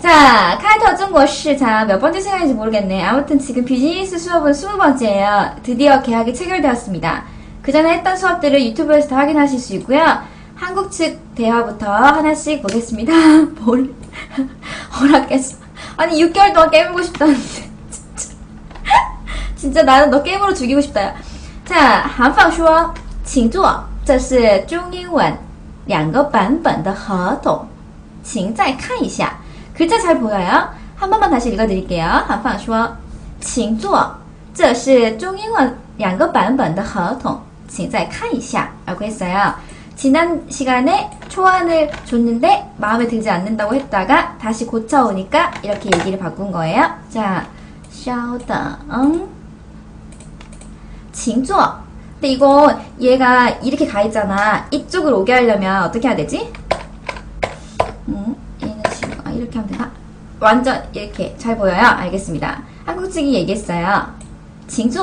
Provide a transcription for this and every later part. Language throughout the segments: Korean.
자, 카이터 중국市자, 몇 번째 시간인지 모르겠네. 아무튼 지금 비즈니스 수업은 20번째예요. 드디어 계약이 체결되었습니다. 그 전에 했던 수업들을 유튜브에서 다 확인하실 수 있고요. 한국 측 대화부터 하나씩 보겠습니다. 뭘 허락했어. 아니 6개월 동안 깨물고 싶다는데 진짜. 진짜 나는 너 게임으로 죽이고 싶다. 자, 韩方说请坐这是中英文两个版本的合同请再看一下 글자 잘 보여요? 한 번만 다시 읽어드릴게요. 韩方说请坐这是中英文两个版本的合同请再看一下 라고 했어요. 지난 시간에 초안을 줬는데 마음에 들지 않는다고 했다가 다시 고쳐오니까 이렇게 얘기를 바꾼 거예요. 자, 稍等 징조. 근데 이거 얘가 이렇게 가 있잖아. 이쪽으로 오게 하려면 어떻게 해야 되지? 음, 얘는 지금 아, 이렇게 하면 되나? 완전 이렇게 잘 보여요. 알겠습니다. 한국 측이 얘기했어요. 징조.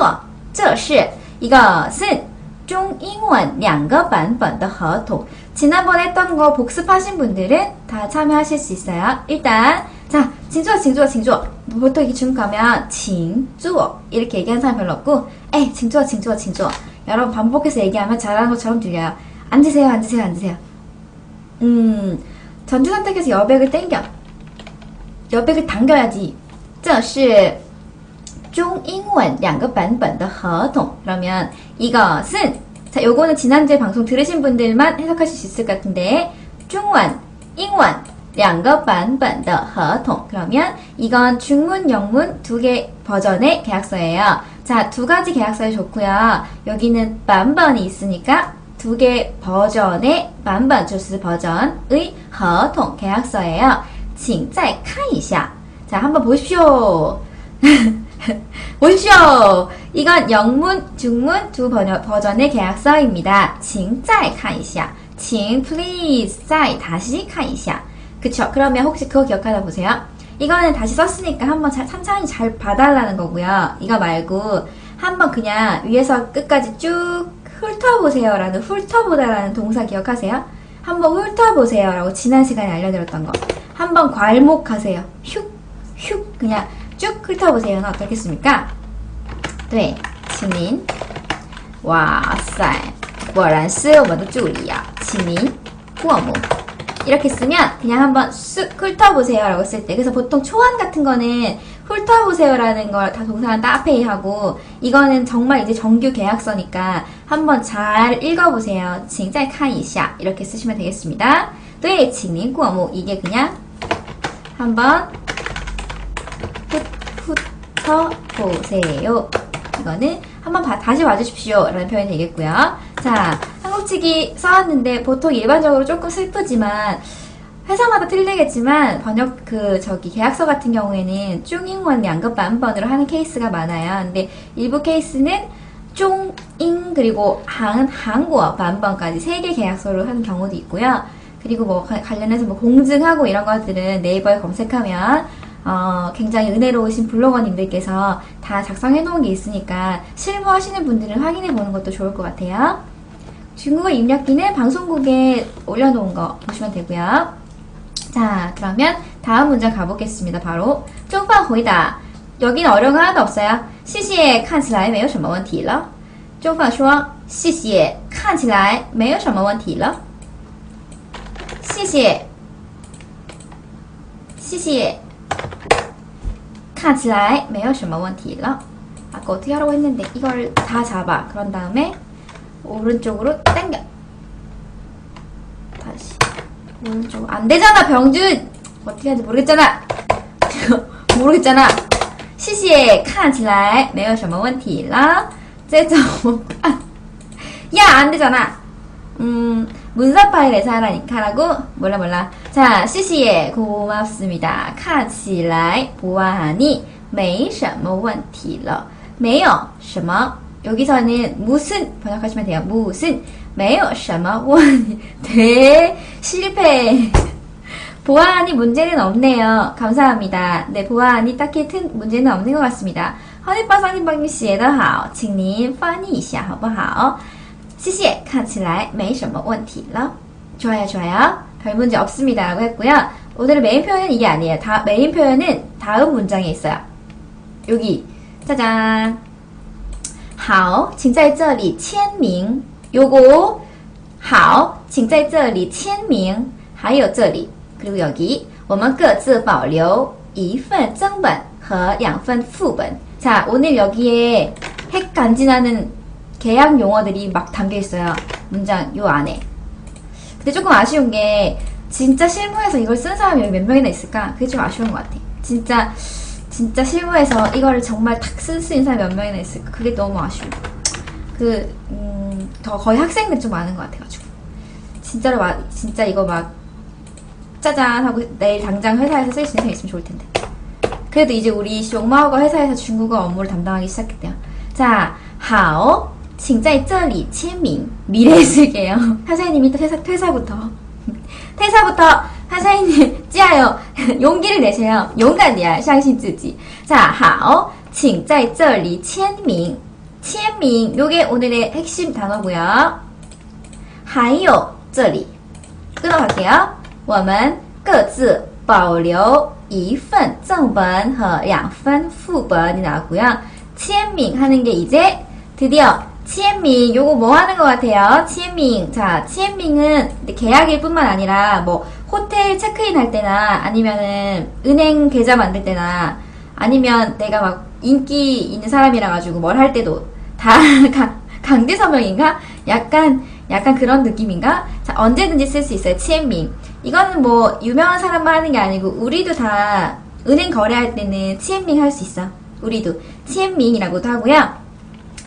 这是 이것은 중英文 两个 版本的 合同. 지난번에 했던 거 복습하신 분들은 다 참여하실 수 있어요. 일단 자, 징조, 징조, 징조. 보통 이렇게 중국 가면 징조 이렇게 얘기하는 사람 별로 없고, 에, 징조, 징조, 징조. 여러분 반복해서 얘기하면 잘하는 것처럼 들려요. 앉으세요, 앉으세요, 앉으세요. 음, 전주 선택해서 여백을 땡겨. 여백을 당겨야지. 这是中英文两个版本的合同. 그러면 이것은 자, 요거는 지난주에 방송 들으신 분들만 해석하실 수 있을 것 같은데 중원,英文 两个 版本的合同. 그러면 이건 중문, 영문 두 개 버전의 계약서예요. 자, 두 가지 계약서에 좋고요. 여기는 반반이 있으니까 두 개 버전의 반반 주스 버전의 合同 계약서예요. 请再看一下. 자, 한번 보십시오. 보십시오. 이건 영문, 중문 두 번역, 버전의 계약서입니다. 请再看一下. 请 please 再 다시 看一下. 그쵸? 그러면 혹시 그거 기억하나 보세요. 이거는 다시 썼으니까 한번 자, 천천히 잘 봐달라는 거고요. 이거 말고 한번 그냥 위에서 끝까지 쭉 훑어보세요 라는 훑어보다라는 동사 기억하세요? 한번 훑어보세요 라고 지난 시간에 알려드렸던 거. 한번 괄목하세요. 슉, 슉 그냥 쭉 훑어보세요는 어떻겠습니까? 네, 지민. 哇塞，果然是我们的助理呀，启明，过目。 이렇게 쓰면 그냥 한번 쓱 훑어보세요 라고 쓸 때 그래서 보통 초안 같은 거는 훑어보세요 라는 걸 다 동사는 따페이 하고 이거는 정말 이제 정규 계약서니까 한번 잘 읽어보세요 请再看一下 이렇게 쓰시면 되겠습니다 네, 请您过目 이게 그냥 한번 훑어 보세요 이거는 한번 봐, 다시 봐주십시오 라는 표현이 되겠고요 자 한국치기 써왔는데 보통 일반적으로 조금 슬프지만 회사마다 틀리겠지만 번역 그 저기 계약서 같은 경우에는 중英원 양급 반 번으로 하는 케이스가 많아요. 근데 일부 케이스는 중잉 그리고 한 한국어 반번까지 세 개 계약서로 하는 경우도 있고요. 그리고 뭐 관련해서 뭐 공증하고 이런 것들은 네이버에 검색하면 어, 굉장히 은혜로우신 블로거님들께서 다 작성해 놓은 게 있으니까 실무하시는 분들은 확인해 보는 것도 좋을 것 같아요. 중국어 입력기는 방송국에 올려놓은 거 보시면 되고요. 자, 그러면 다음 문장 가보겠습니다. 바로 中饭回答 여긴 어려운 거 하나도 없어요. 谢谢看起来没有什么问题了中饭说 谢谢看起来没有什么问题了 아까 어떻게 하라고 했는데 이걸 다 잡아. 그런 다음에 오른쪽으로 당겨. 다시 오른쪽 안 되잖아 병준. 어떻게 하는지 모르겠잖아. 모르겠잖아. 谢谢看起来没有什么问题了这种야 안되잖아 음 문서 파일에서 하라니까 하라고 몰라 몰라 자 시시에 고맙습니다 看起来 보아하니 没什么问题了没有什么 여기서는 무슨 번역하시면 돼요. 무슨 没有什么问题 대 실패 보아하니 문제는 없네요. 감사합니다. 네, 보아하니 딱히 큰 문제는 없는 것 같습니다. 허니빠 상님방님 写得好请您翻译一下好不好 谢谢看起来没什么问题了 좋아요 좋아요 별 문제 없습니다 라고 했고요 오늘의 메인 표현은 이게 아니에요. 다, 메인 표현은 다음 문장에 있어요. 여기 짜잔. 好,请在这里签名. 요거 好,请在这里签名.还有这里 그리고 여기 我们各自保留一份正本和两份副本. 자, 오늘 여기에 핵 간지나는 계약 용어들이 막 담겨 있어요. 문장 요 안에. 근데 조금 아쉬운 게 진짜 실무에서 이걸 쓴 사람이 몇 명이나 있을까? 그게 좀 아쉬운 것 같아. 진짜 진짜 실무에서 이거를 정말 탁 쓸 수 있는 사람이 몇 명이나 있을까? 그게 너무 아쉬워. 그, 음, 더 거의 학생들이 좀 많은 것 같아가지고. 진짜로 막, 진짜 이거 막, 짜잔 하고 내일 당장 회사에서 쓸 수 있는 사람이 있으면 좋을 텐데. 그래도 이제 우리 용마오가 회사에서 중국어 업무를 담당하기 시작했대요. 자, 好,请在这里签名. 미래 쓰게요. 사장님이 또 퇴사, 퇴사부터. 퇴사부터 사장님, 찌아요. 용기를 내세요. 용감이야. 相信自己. 자, 好,请在这里签名.签名. 요게 오늘의 핵심 단어고요. 还有这里. 끊어갈게요. 我们各自保留一份正本和两份副本이 나왔고요. 签名 하는 게 이제 드디어 치엔밍 요거 뭐 하는 것 같아요? 치엔밍 자 치엔밍은 계약일 뿐만 아니라 뭐 호텔 체크인 할 때나 아니면은 은행 계좌 만들 때나 아니면 내가 막 인기 있는 사람이라 가지고 뭘 할 때도 다 강, 강제 서명인가? 약간 약간 그런 느낌인가? 자 언제든지 쓸 수 있어요 치엔밍 이거는 뭐 유명한 사람만 하는 게 아니고 우리도 다 은행 거래할 때는 치엔밍 할 수 있어 우리도 치엔밍이라고도 하고요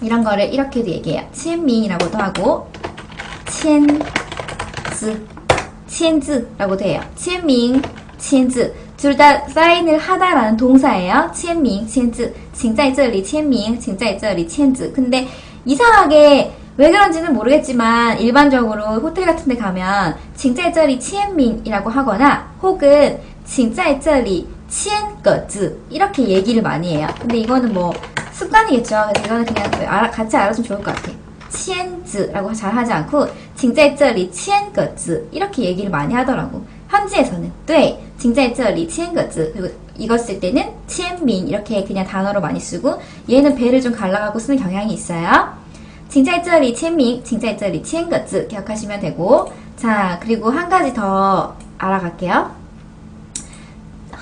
이런 거를 이렇게도 얘기해요. 친밍이라고도 하고 치엔즈 치엔즈라고도 해요. 치엔밍 치엔즈 둘 다 사인을 하다라는 동사예요. 치엔밍 치엔즈 칭자이절리 치엔밍 칭자이절리 치엔즈 근데 이상하게 왜 그런지는 모르겠지만 일반적으로 호텔 같은 데 가면 칭자이절리 치엔밍이라고 하거나 혹은 칭자이절리 치엔거즈 이렇게 얘기를 많이 해요. 근데 이거는 뭐 습관이겠죠. 그래서 이거는 그냥 그 같이 알아주면 좋을 것 같아. 치엔즈라고 잘 하지 않고 징자이절리 치엔거즈 이렇게 얘기를 많이 하더라고. 현지에서는 네, 징자이절리 치엔거즈 그리고 이거 쓸 때는 치엔민 이렇게 그냥 단어로 많이 쓰고 얘는 배를 좀 갈라가고 쓰는 경향이 있어요. 징자이절리 치엔민, 징자이절리 치엔거즈 기억하시면 되고 자 그리고 한 가지 더 알아갈게요.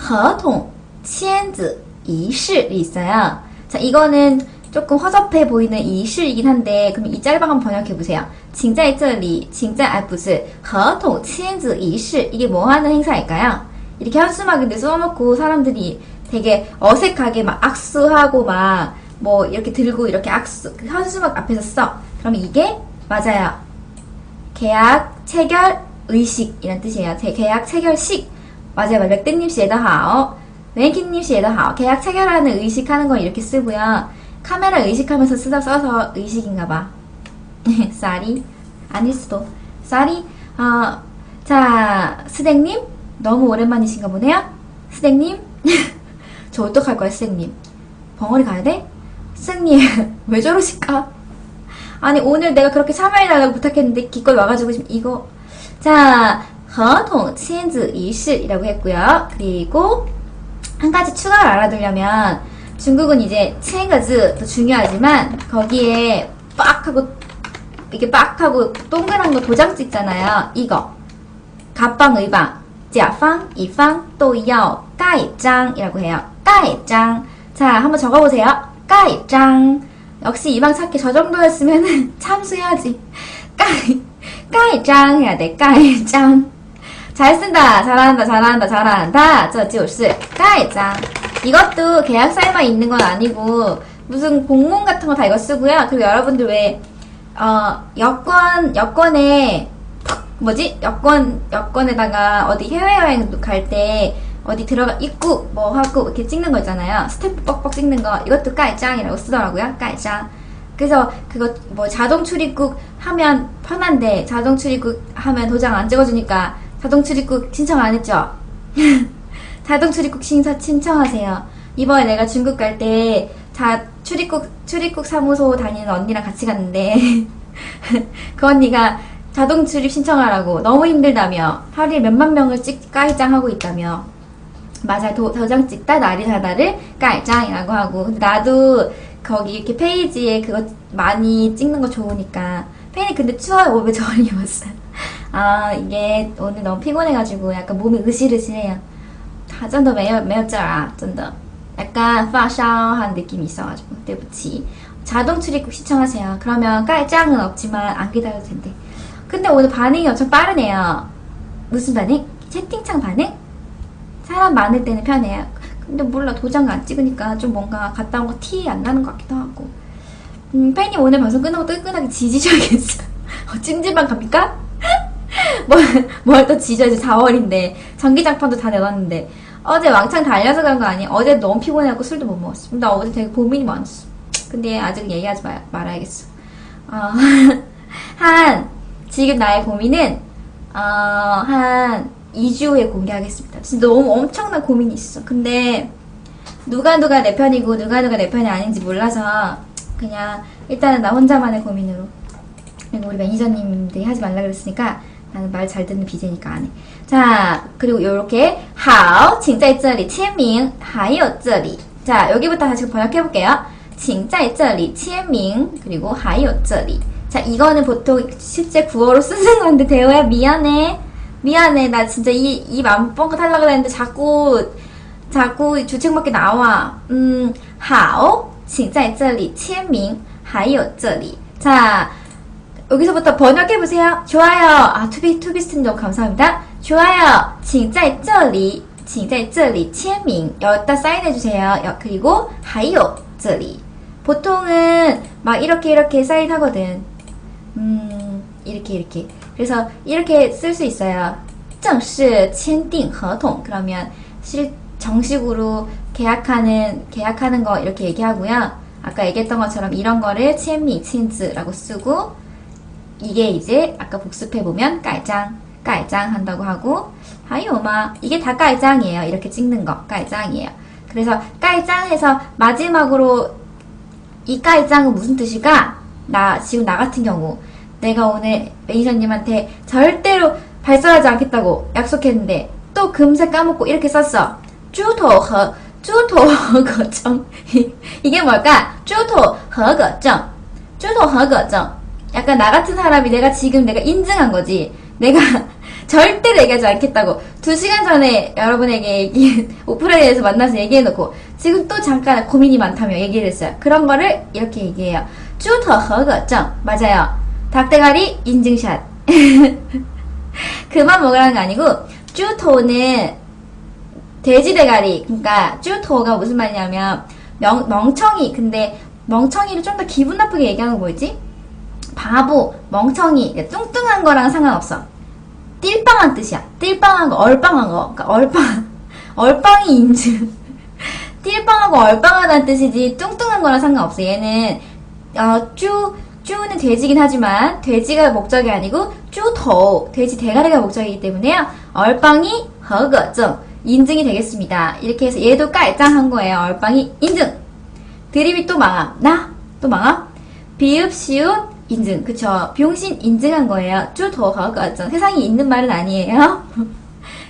허통 치엔즈 이실이 있어요. 자, 이거는 조금 허접해 보이는 이슈이긴 한데 그럼 이 짤방 한번 번역해 보세요. 징자의 쩌리, 징자아프스, 허통 친즈 이슈. 이게 뭐 하는 행사일까요? 이렇게 한수막인데 써놓고 사람들이 되게 어색하게 막 악수하고 막 뭐 이렇게 들고 이렇게 악수 그 현수막 앞에서 써. 그럼 이게 맞아요. 계약 체결 의식이란 뜻이에요. 계약 체결식 맞아요. 맥대님 씨에다 하오. 웬키님 씨에다 하오. 계약 체결하는 의식하는 건 이렇게 쓰고요. 카메라 의식하면서 쓰다 써서 의식인가봐. 쌀이 아닐 수도. 쌀이 어, 자 스댕님 너무 오랜만이신가 보네요. 스댕님 저 어떡할 거야 스댕님. 벙어리 가야 돼? 스댕님 왜 저러실까? 아니 오늘 내가 그렇게 참여해달라고 부탁했는데 기껏 와가지고 지금 이거 자, 合同签字仪式이라고 했고요. 그리고 한 가지 추가를 알아두려면 중국은 이제 체가즈도 중요하지만 거기에 빡 하고 이게 빡 하고 동그란 거 도장 찍잖아요. 이거 갑방 의방 자방 이방 또이어 까입장이라고 해요. 까입장 자 한번 적어보세요. 까입장 역시 이방 찾기 저 정도였으면 참수해야지. 까이 까이짱 해야 돼. 까이짱 잘 쓴다. 잘한다. 잘한다. 잘한다. 这就是 盖章 이것도 계약서에만 있는 건 아니고 무슨 공문 같은 거 다 이거 쓰고요. 그리고 여러분들 왜 어, 여권 여권에 뭐지? 여권 여권에다가 어디 해외여행 갈 때 어디 들어가 입국 뭐 하고 이렇게 찍는 거 있잖아요. 스탬프 뻑뻑 찍는 거 이것도 까이짱이라고 쓰더라고요. 까이짱. 그래서 그거 뭐 자동 출입국 하면 편한데 자동 출입국 하면 도장 안 찍어주니까 자동 출입국 신청 안 했죠? 자동 출입국 신청 신청하세요. 이번에 내가 중국 갈 때 자 출입국 출입국 사무소 다니는 언니랑 같이 갔는데 그 언니가 자동 출입 신청하라고 너무 힘들다며 하루에 몇만 명을 찍 까이짱 하고 있다며 맞아 도, 도장 찍다 날이 다다를 까이짱이라고 하고 근데 나도 거기 이렇게 페이지에 그거 많이 찍는 거 좋으니까 팬이 근데 추워요 왜 저를 입었어 아 이게 오늘 너무 피곤해가지고 약간 몸이 으실으실해요. 아, 다좀더 매여 매였잖아, 좀더 약간 파샤한 느낌이 있어가지고 때부치 자동 출입국 시청하세요. 그러면 깔짱은 없지만 안 기다려도 된대. 근데 오늘 반응이 엄청 빠르네요. 무슨 반응? 채팅창 반응? 사람 많을 때는 편해요. 근데 몰라 도장 안 찍으니까 좀 뭔가 갔다 온 거 티 안 나는 것 같기도 하고. 음, 팬이 오늘 방송 끝나고 뜨끈하게 지지셔야겠어. 어, 찜질방 갑니까? 뭘또 지져 이제 4월인데 전기장판도 다 내놨는데 어제 왕창 달려서 그런 거 아니야? 어제 너무 피곤해갖고 술도 못 먹었어. 나 어제 되게 고민이 많았어. 근데 아직 얘기하지 말, 말아야겠어. 어, 한 지금 나의 고민은 어, 한 2주 후에 공개하겠습니다. 진짜 너무 엄청난 고민이 있어. 근데 누가 누가 내 편이고 누가 누가 내 편이 아닌지 몰라서 그냥 일단은 나 혼자만의 고민으로 그리고 우리 매니저님들이 하지 말라 그랬으니까 나는 말 잘 듣는 BJ니까 안 해. 자, 그리고 요렇게 好,请在这里签名,还有这里. 자, 여기부터 다시 번역해 볼게요. 请在这里签名 그리고 还有这里. 자, 이거는 보통 실제 구어로 쓰는 건데 대호야 미안해. 미안해. 나 진짜 이 입 안 뻥긋 하려고 했는데 자꾸 자꾸 주책밖에 나와. 음, 好,请在这里签名,还有这里. 자, 여기서부터 번역해보세요. 좋아요. 아, 투비, 투비스틴도 감사합니다. 좋아요. 请在这里,请在这里签名. 여기다 사인해주세요. 여- 그리고, 还有这里. 보통은 막 이렇게 이렇게 사인하거든. 음, 이렇게 이렇게. 그래서 이렇게 쓸 수 있어요. 正式签订合同. 그러면 실, 정식으로 계약하는, 계약하는 거 이렇게 얘기하고요. 아까 얘기했던 것처럼 이런 거를 签名, 签字라고 쓰고, 이게 이제 아까 복습해보면 깔짱, 깔짱 한다고 하고 하이 오마 이게 다 깔짱이에요. 이렇게 찍는 거 깔짱이에요. 그래서 깔짱 해서 마지막으로 이 깔짱은 무슨 뜻이가 나 지금 나 같은 경우 내가 오늘 매니저님한테 절대로 발설하지 않겠다고 약속했는데 또 금세 까먹고 이렇게 썼어. 주토허 주토허거정 이게 뭘까? 주토허거정 주토허거정 약간 나 같은 사람이 내가 지금 내가 인증한 거지. 내가 절대로 얘기하지 않겠다고 두 시간 전에 여러분에게 얘기 오프라인에서 만나서 얘기해놓고 지금 또 잠깐 고민이 많다며 얘기를 했어요. 그런 거를 이렇게 얘기해요. 쭈터 허거정 맞아요. 닭대가리 인증샷. 그만 먹으라는 거 아니고 쭈토는 돼지 대가리. 그러니까 쭈토가 무슨 말이냐면 멍, 멍청이. 근데 멍청이를 좀 더 기분 나쁘게 얘기하는 거 뭐지? 바보, 멍청이, 뚱뚱한 거랑 상관없어. 띨빵한 뜻이야. 띨빵한 거, 얼빵한 거. 그러니까 얼빵, 얼빵이 인증. 띨빵하고 얼빵하다는 뜻이지 뚱뚱한 거랑 상관없어. 얘는 어, 쭈, 쭈는 돼지긴 하지만 돼지가 목적이 아니고 쭈토, 돼지 대가리가 목적이기 때문에요. 얼빵이 허거증 인증이 되겠습니다. 이렇게 해서 얘도 깔짱한 거예요. 얼빵이 인증. 드립이 또 망함. 나? 또 망함? 비읍, 시옷, 인증. 그쵸. 병신 인증한 거예요. 쭈도허거증 세상에 있는 말은 아니에요.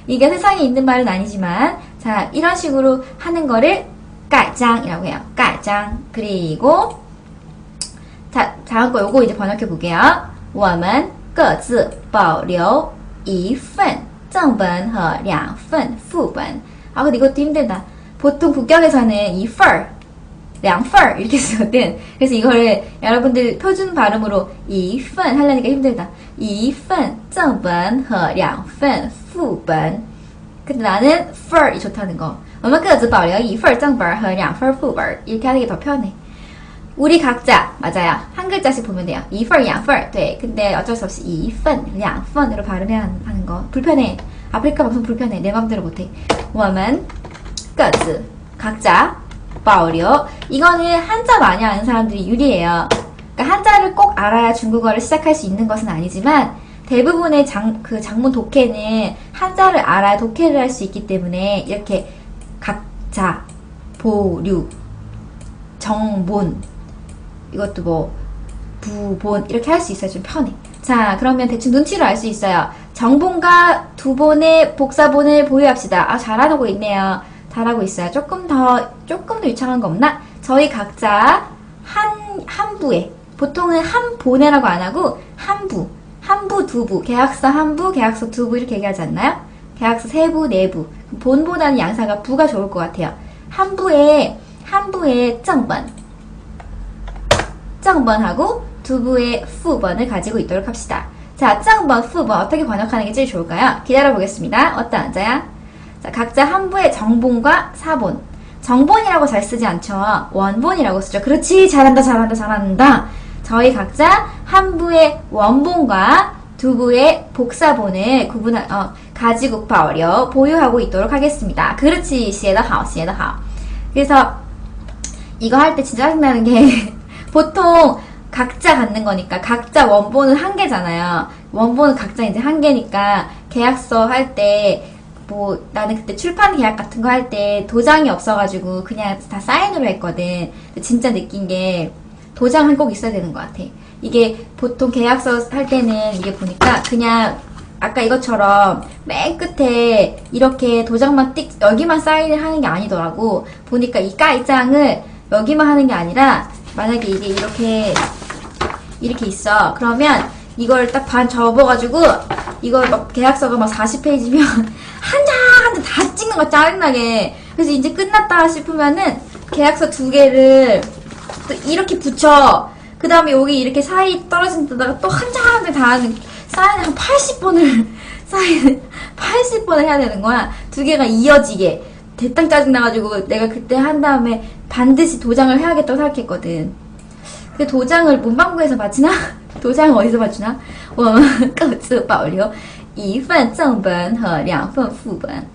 이게 세상에 있는 말은 아니지만, 자, 이런 식으로 하는 거를 깔짱이라고 해요. 깔짱. 그리고, 자, 다음 거 요거 이제 번역해 볼게요. 我们各自保留一份正本和两份副本. 아, 근데 이것도 힘들다. 보통 국경에서는 이份, 两份 이렇게 쓰거든. 그래서 이거를 여러분들 표준 발음으로 一份 하려니까 힘들다. 一份正本和两份副本. 근데 나는 份이 좋다는 거. 我们各自保留一份正本和两份副本. 이렇게 하는 게 더 편해. 우리 각자 맞아요. 한 글자씩 보면 돼요. 一份两份 네. 근데 어쩔 수 없이 一份两份으로 발음해야 하는 거 불편해. 아프리카 방송 불편해. 내 맘대로 못해. 我们各自 각자 保留 이거는 한자 많이 아는 사람들이 유리해요. 그러니까 한자를 꼭 알아야 중국어를 시작할 수 있는 것은 아니지만 대부분의 장, 그 장문 독해는 한자를 알아야 독해를 할 수 있기 때문에 이렇게 각자, 보류, 정본 이것도 뭐 부본 이렇게 할 수 있어야 좀 편해. 자, 그러면 대충 눈치로 알 수 있어요. 정본과 두 번의 복사본을 보유합시다. 아, 잘하고 있네요. 잘하고 있어요. 조금 더, 조금 더 유창한 거 없나? 저희 각자 한, 한 부에, 보통은 한 본에라고 안 하고, 한 부, 한 부, 두 부, 계약서 한 부, 계약서 두 부 이렇게 얘기하지 않나요? 계약서 세 부, 네 부. 본보다는 양사가 부가 좋을 것 같아요. 한 부에, 한 부에 정번, 정번하고 두 부의 후번을 가지고 있도록 합시다. 자, 정번, 후번 어떻게 번역하는 게 제일 좋을까요? 기다려 보겠습니다. 어떤 앉아야? 자, 각자 한부의 정본과 사본. 정본이라고 잘 쓰지 않죠. 원본이라고 쓰죠. 그렇지. 잘한다, 잘한다, 잘한다. 저희 각자 한부의 원본과 두부의 복사본을 구분 어, 가지고 파려 보유하고 있도록 하겠습니다. 그렇지. 시에다 하, 시에다 하. 그래서 이거 할 때 진짜 짜증나는 게 보통 각자 갖는 거니까 각자 원본은 한 개잖아요. 원본은 각자 이제 한 개니까 계약서 할때 뭐 나는 그때 출판 계약 같은 거 할 때 도장이 없어가지고 그냥 다 사인으로 했거든. 진짜 느낀 게 도장은 꼭 있어야 되는 것 같아. 이게 보통 계약서 할 때는 이게 보니까 그냥 아까 이것처럼 맨 끝에 이렇게 도장만 띡 여기만 사인을 하는 게 아니더라고. 보니까 이 까이장을 여기만 하는 게 아니라 만약에 이게 이렇게 이렇게 있어. 그러면 이걸 딱 반 접어가지고 이걸 막 계약서가 막 40페이지면 한장한장다 찍는 거 짜증나게. 그래서 이제 끝났다 싶으면은 계약서 두 개를 또 이렇게 붙여. 그 다음에 여기 이렇게 사이 떨어진 데다가 또한장한장다 하는 사인을 한 80번을 사인 80번을 해야 되는 거야. 두 개가 이어지게. 대땅 짜증나가지고 내가 그때 한 다음에 반드시 도장을 해야겠다고 생각했거든. 그 도장을 문방구에서 맞추나? 도장 어디서 맞추나? 我们各自保留一份正本和两份副本.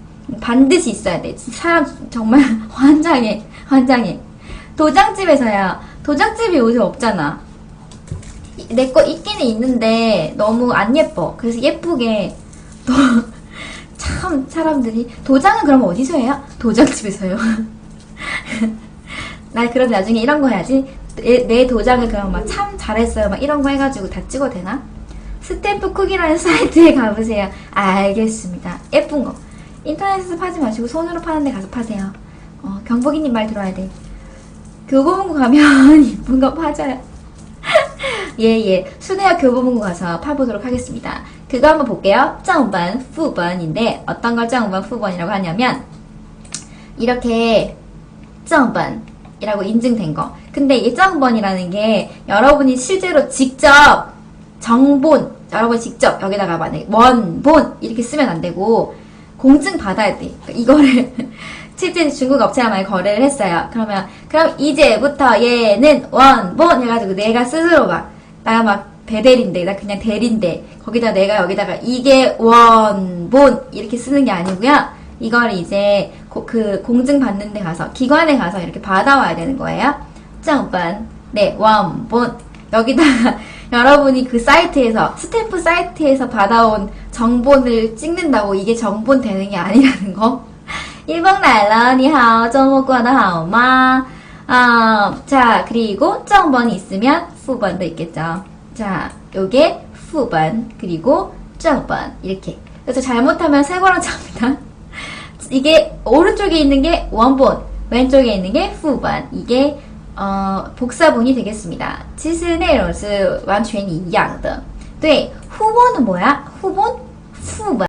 반드시 있어야 돼. 사람 정말 환장해. 환장해. 도장집에서야. 도장집이 요새 없잖아. 내 거 있기는 있는데 너무 안 예뻐. 그래서 예쁘게 또 참 사람들이 도장은 그럼 어디서 해요? 도장집에서요. 나 그럼 나중에 이런 거 해야지. 내, 내 도장을 그럼 막참 잘했어요. 막 이런 거 해가지고 다 찍어도 되나? 스탬프 쿠키라는 사이트에 가보세요. 알겠습니다. 예쁜 거. 인터넷에서 파지 마시고 손으로 파는 데 가서 파세요. 어, 경복이님 말 들어야 돼. 교보문고 가면 이쁜 거 파져요. 예, 예. 순회와 교보문고 가서 파보도록 하겠습니다. 그거 한번 볼게요. 정번, 후번인데 어떤 걸 정번, 후번이라고 하냐면 이렇게 정번 이라고 인증된 거. 근데 이 정번이라는 게 여러분이 실제로 직접 정본, 여러분 직접 여기다가 만약에 원본 이렇게 쓰면 안 되고 공증 받아야 돼. 그러니까 이거를 실제 중국 업체와 만약 거래를 했어요. 그러면 그럼 이제부터 얘는 원본 해가지고 내가 스스로 막 나 막 배대리인데 나 그냥 대리인데 거기다 내가 여기다가 이게 원본 이렇게 쓰는 게 아니고요. 이걸 이제 고, 그 공증 받는 데 가서 기관에 가서 이렇게 받아와야 되는 거예요. 짱반 네, 원본 여기다 여러분이 그 사이트에서 스탬프 사이트에서 받아온 정본을 찍는다고 이게 정본 되는 게 아니라는 거. 일본 날라니하오 정호권하오마 아, 어, 자 그리고 정번이 있으면 후번도 있겠죠. 자, 요게 후번 그리고 정번 이렇게. 그래서 잘못하면 세 번을 잡니다. 이게 오른쪽에 있는 게 원본, 왼쪽에 있는 게 후번, 이게 어, 복사본이 되겠습니다. 其实内容是完全一样的. 네, 후본은 뭐야? 후본? 후본.